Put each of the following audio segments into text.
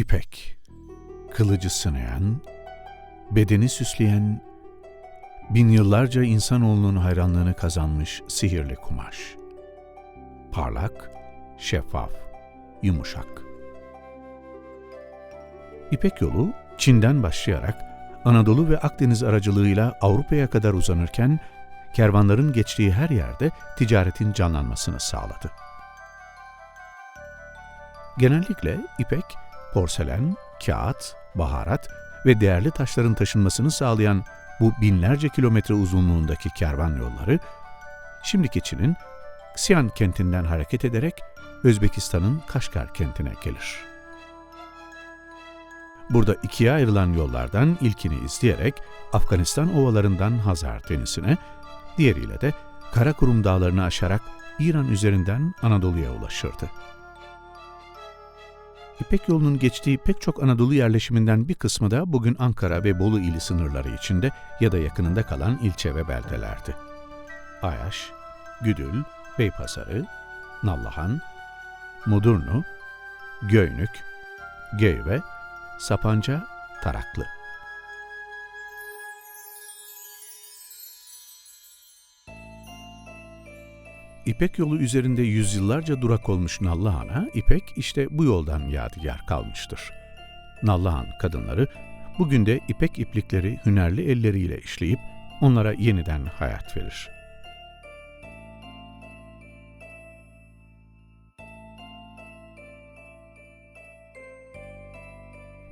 İpek, kılıcı sınayan, bedeni süsleyen, bin yıllarca insanoğlunun hayranlığını kazanmış sihirli kumaş. Parlak, şeffaf, yumuşak. İpek yolu Çin'den başlayarak Anadolu ve Akdeniz aracılığıyla Avrupa'ya kadar uzanırken kervanların geçtiği her yerde ticaretin canlanmasını sağladı. Genellikle ipek, porselen, kağıt, baharat ve değerli taşların taşınmasını sağlayan bu binlerce kilometre uzunluğundaki kervan yolları, şimdiki Çin'in Xi'an kentinden hareket ederek Özbekistan'ın Kaşgar kentine gelir. Burada ikiye ayrılan yollardan ilkini izleyerek Afganistan ovalarından Hazar Denizi'ne, diğeriyle de Karakurum dağlarını aşarak İran üzerinden Anadolu'ya ulaşırdı. İpek yolunun geçtiği pek çok Anadolu yerleşiminden bir kısmı da bugün Ankara ve Bolu ili sınırları içinde ya da yakınında kalan ilçe ve beldelerdi. Ayaş, Güdül, Beypazarı, Nallıhan, Mudurnu, Göynük, Geyve, Sapanca, Taraklı. İpek yolu üzerinde yüzyıllarca durak olmuş Nallıhan'a İpek işte bu yoldan yadigar kalmıştır. Nallıhan kadınları bugün de ipek iplikleri hünerli elleriyle işleyip onlara yeniden hayat verir.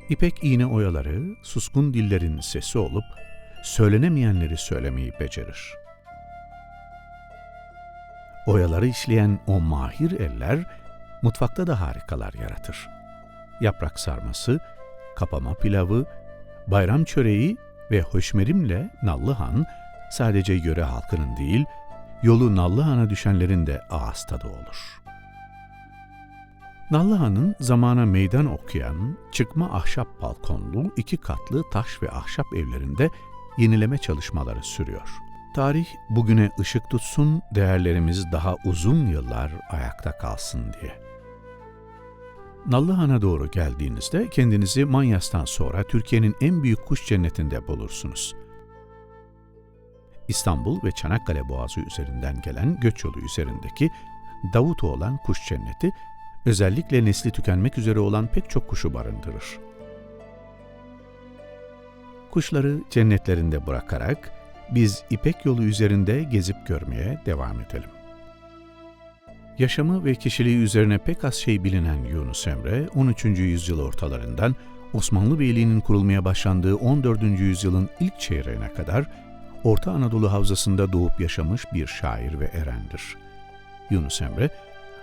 İpek iğne oyaları, suskun dillerin sesi olup, söylenemeyenleri söylemeyi becerir. Oyaları işleyen o mahir eller, mutfakta da harikalar yaratır. Yaprak sarması, kapama pilavı, bayram çöreği ve hoşmerimle Nallıhan, sadece yöre halkının değil, yolu Nallıhan'a düşenlerin de ağız tadı olur.'' Nallıhan'ın zamana meydan okuyan, çıkma ahşap balkonlu, iki katlı taş ve ahşap evlerinde yenileme çalışmaları sürüyor. Tarih bugüne ışık tutsun, değerlerimiz daha uzun yıllar ayakta kalsın diye. Nallıhan'a doğru geldiğinizde kendinizi Manyas'tan sonra Türkiye'nin en büyük kuş cennetinde bulursunuz. İstanbul ve Çanakkale Boğazı üzerinden gelen göç yolu üzerindeki Davutoğlan Kuş Cenneti özellikle nesli tükenmek üzere olan pek çok kuşu barındırır. Kuşları cennetlerinde bırakarak biz İpek yolu üzerinde gezip görmeye devam edelim. Yaşamı ve kişiliği üzerine pek az şey bilinen Yunus Emre, 13. yüzyıl ortalarından Osmanlı Beyliği'nin kurulmaya başlandığı 14. yüzyılın ilk çeyreğine kadar Orta Anadolu Havzası'nda doğup yaşamış bir şair ve erendir. Yunus Emre,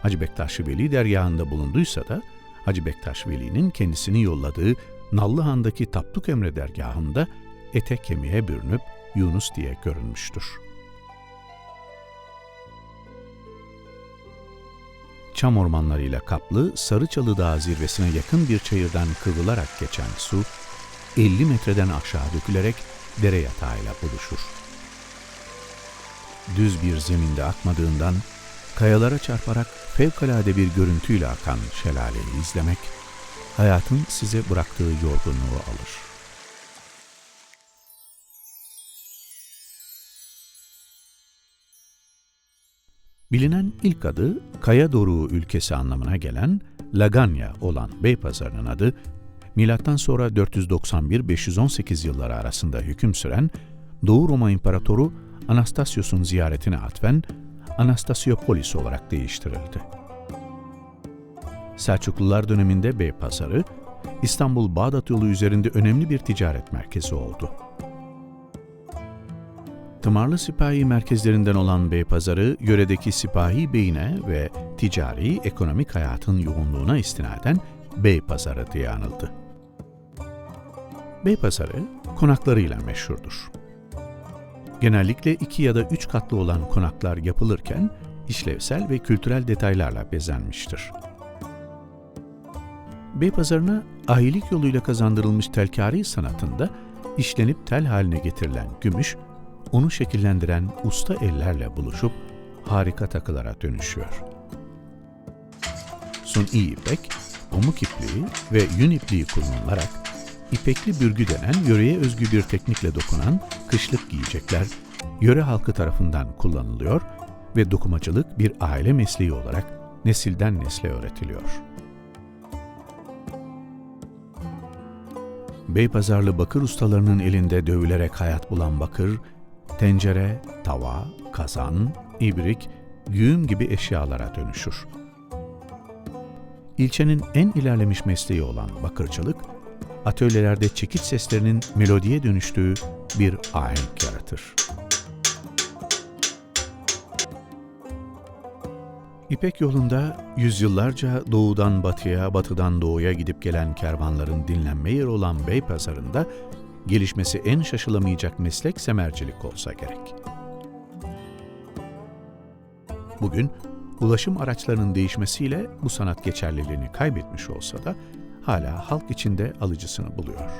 Hacı Bektaş Veli dergahında bulunduysa da Hacı Bektaş Veli'nin kendisini yolladığı Nallıhan'daki Tapduk Emre dergahında ete kemiğe bürünüp Yunus diye görünmüştür. Çam ormanlarıyla kaplı Sarıçalı Dağı zirvesine yakın bir çayırdan kıvrılarak geçen su, 50 metreden aşağı dökülerek dere yatağıyla buluşur. Düz bir zeminde akmadığından kayalara çarparak fevkalade bir görüntüyle akan şelaleyi izlemek, hayatın size bıraktığı yorgunluğu alır. Bilinen ilk adı Kaya Doruğu ülkesi anlamına gelen Laganya olan Beypazarı'nın adı, milattan sonra 491-518 yılları arasında hüküm süren Doğu Roma İmparatoru Anastasios'un ziyaretine atfen Anastasiopolis olarak değiştirildi. Selçuklular döneminde Beypazarı, İstanbul-Bağdat yolu üzerinde önemli bir ticaret merkezi oldu. Tımarlı sipahi merkezlerinden olan Beypazarı, yöredeki sipahi beyine ve ticari, ekonomik hayatın yoğunluğuna istinaden Beypazarı diye anıldı. Beypazarı, konaklarıyla meşhurdur. Genellikle iki ya da üç katlı olan konaklar yapılırken işlevsel ve kültürel detaylarla bezenmiştir. Beypazarı'na ahilik yoluyla kazandırılmış telkari sanatında işlenip tel haline getirilen gümüş, onu şekillendiren usta ellerle buluşup harika takılara dönüşüyor. Suni ipek, pamuk ipliği ve yün ipliği kullanılarak ipekli bürgü denen yöreye özgü bir teknikle dokunan kışlık giyecekler yöre halkı tarafından kullanılıyor ve dokumacılık bir aile mesleği olarak nesilden nesle öğretiliyor. Beypazarlı bakır ustalarının elinde dövülerek hayat bulan bakır, tencere, tava, kazan, ibrik, güğüm gibi eşyalara dönüşür. İlçenin en ilerlemiş mesleği olan bakırcılık, atölyelerde çekiç seslerinin melodiye dönüştüğü bir ahenk yaratır. İpek yolunda yüzyıllarca doğudan batıya, batıdan doğuya gidip gelen kervanların dinlenme yeri olan Beypazarı'nda gelişmesi en şaşılamayacak meslek semercilik olsa gerek. Bugün ulaşım araçlarının değişmesiyle bu sanat geçerliliğini kaybetmiş olsa da hala halk içinde alıcısını buluyor.